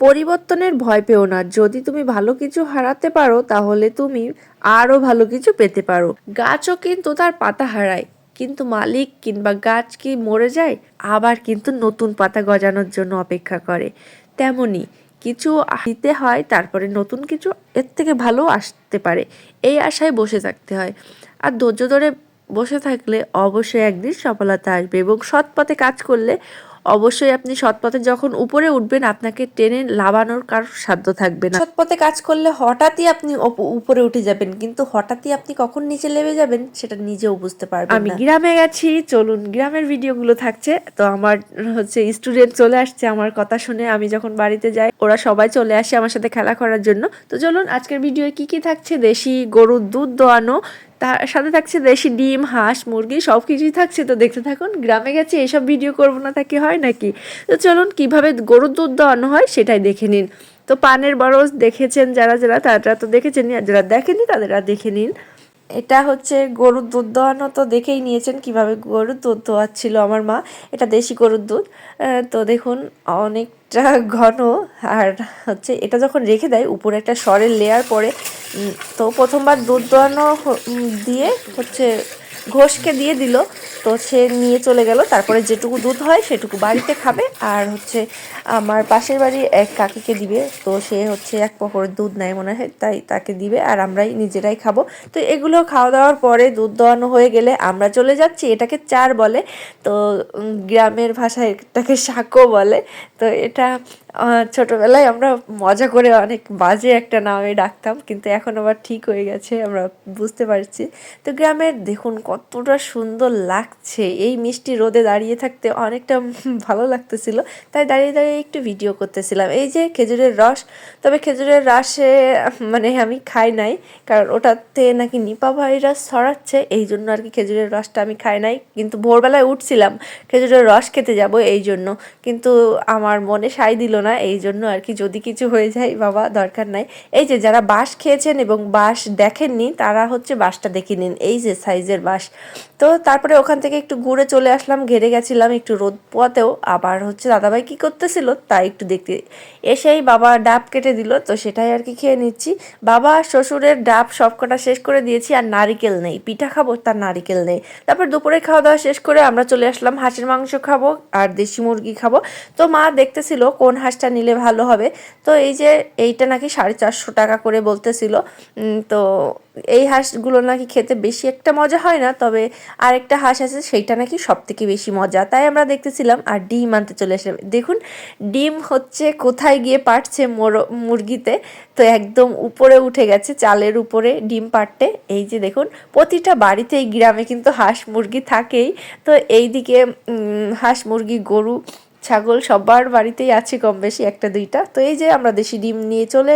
পরিবর্তনের ভয় পেও না। যদি তুমি ভালো কিছু হারাতে পারো, তাহলে তুমি আরও ভালো কিছু পেতে পারো। গাছও কিন্তু তার পাতা হারায়। কিন্তু মালিক কিংবা গাছ কি মরে যায়? আবার কিন্তু নতুন পাতা গজানোর জন্য অপেক্ষা করে। তেমনি কিছু দিতে হয়, তারপরে নতুন কিছু এর থেকে ভালো আসতে পারে। এই আশায় বসে থাকতে হয়। আর ধৈর্য ধরে বসে থাকলে অবশ্যই একদিন সফলতা আসবে এবং সৎ পথে কাজ করলে অবশ্যই আপনি সৎপথে যখন উপরে উঠবেন আপনাকে টেনে লাভানোর কার সাধ্য থাকবে না। সৎপথে কাজ করলে হঠাৎই আপনি উপরে উঠে যাবেন কিন্তু হঠাৎই আপনি কখন নিচে নেমে যাবেন সেটা নিজেও বুঝতে পারবেন আমি গ্রামে গেছি চলুন গ্রামের ভিডিওগুলো থাকছে। তো আমার হচ্ছে স্টুডেন্ট চলে আসছে আমার কথা শুনে আমি যখন বাড়িতে যাই ওরা সবাই চলে আসে আমার সাথে খেলা করার জন্য। তো চলুন আজকের ভিডিওয়ে কি কি থাকছে? দেশি গরুর দুধ দোয়ানো তার সাথে থাকছে দেশি ডিম, হাঁস, মুরগি সব কিছুই থাকছে। তো দেখতে থাকুন, গ্রামে গেছে, এসব ভিডিও করব না তাকে হয় নাকি? তো চলুন, কীভাবে গরুর দুধ দেওয়ানো হয় সেটাই দেখে নিন। তো পানের বরজ দেখেছেন যারা যারা, তারা তো দেখেছেন যারা দেখেনি তাদেরা দেখে নিন। এটা হচ্ছে গরুর দুধ দোয়ানো তো দেখেই নিয়েছেন কীভাবে গরুর দুধ দোয়াচ্ছিল আমার মা। এটা দেশি গরুর দুধ। তো দেখুন অনেকটা ঘন আর হচ্ছে এটা যখন রেখে দেয়, উপরে একটা সরের লেয়ার পরে তো প্রথমবার দুধ দোয়ানো দিয়ে হচ্ছে ঘোষকে দিয়ে দিল। তো সে নিয়ে চলে গেল। তারপরে যেটুকু দুধ হয় সেটুকু বাড়িতে খাবে। আর হচ্ছে আমার পাশের বাড়ি এক কাকিকে দিবে। তো সে হচ্ছে এক পকড়ের দুধ নেয় মনে হয়, তাই তাকে দিবে আর আমরাই নিজেরাই খাব। তো এগুলো খাওয়া দাওয়ার পরে দুধ দোয়ানো হয়ে গেলে আমরা চলে যাচ্ছি, এটাকে চার বলে। তো গ্রামের ভাষায় এটাকে শাকও বলে। তো এটা ছোটবেলায় আমরা মজা করে অনেক বাজে একটা নামে ডাকতাম, কিন্তু এখন আবার ঠিক হয়ে গেছে, আমরা বুঝতে পারছি। তো গ্রামের দেখুন কতটা সুন্দর লাগছে। এই মিষ্টি রোদে দাঁড়িয়ে থাকতে অনেকটা ভালো লাগতেছিল, তাই দাঁড়িয়ে দাঁড়িয়ে একটু ভিডিও করতেছিলাম। এই যে খেজুরের রস, তবে খেজুরের রসে মানে আমি খাই নাই, কারণ ওটাতে নাকি নিপা ভাইরাস ছড়াচ্ছে, এই জন্য আর কি খেজুরের রসটা আমি খাই নাই। কিন্তু ভোরবেলায় উঠছিলাম, খেজুরের রস খেতে যাব এই জন্য। কিন্তু আমার মনে সাই দিল না এই জন্য আর কি যদি কিছু হয়ে যায় বাবা, দরকার নাই। এই যে যারা বাঁশ খেয়েছেন এবং বাঁশ দেখেননি, তারা হচ্ছে বাঁশটা দেখে নিন। এই যে সাইজের বাঁশ। তো তারপরে ওখান থেকে একটু ঘুরে চলে আসলাম, ঘেরে গেছিলাম একটু রোদ পোয়াতেও। আবার হচ্ছে দাদাভাই কি করতেছিল তাই একটু দেখতে। এসেই বাবা ডাব কেটে দিল, তো সেটাই আর কি খেয়ে নিচ্ছি। বাবা, শ্বশুরের ডাব সবকটা শেষ করে দিয়েছি, আর নারিকেল নেই। পিঠা খাব, তার নারিকেল নেই। তারপর দুপুরে খাওয়া দাওয়া শেষ করে আমরা চলে আসলাম, হাঁসের মাংস খাব আর দেশি মুরগি খাব। তো মা দেখতেছিল কোন হাঁসটা নিলে ভালো হবে। তো এই যে এইটা নাকি সাড়ে চারশো টাকা করে বলতেছিল। তো এই হাঁসগুলো নাকি খেতে বেশি একটা মজা হয় না তবে আরেকটা হাঁস আছে সেইটা নাকি সব থেকে বেশি মজা। তাই আমরা দেখতেছিলাম আর ডিম আনতে চলে আসলাম। দেখুন ডিম হচ্ছে কোথায় গিয়ে পাটছে মোর- মুরগিতে? তো একদম উপরে উঠে গেছে চালের উপরে ডিম পাড়তে। এই যে দেখুন প্রতিটা বাড়িতেই গ্রামে কিন্তু হাঁস মুরগি থাকেই। তো এইদিকে উম, হাঁস মুরগি গরু ছাগল সবার বাড়িতেই আছে কম বেশি, একটা, দুইটা। তো এই যে আমরা দেশি ডিম নিয়ে চলে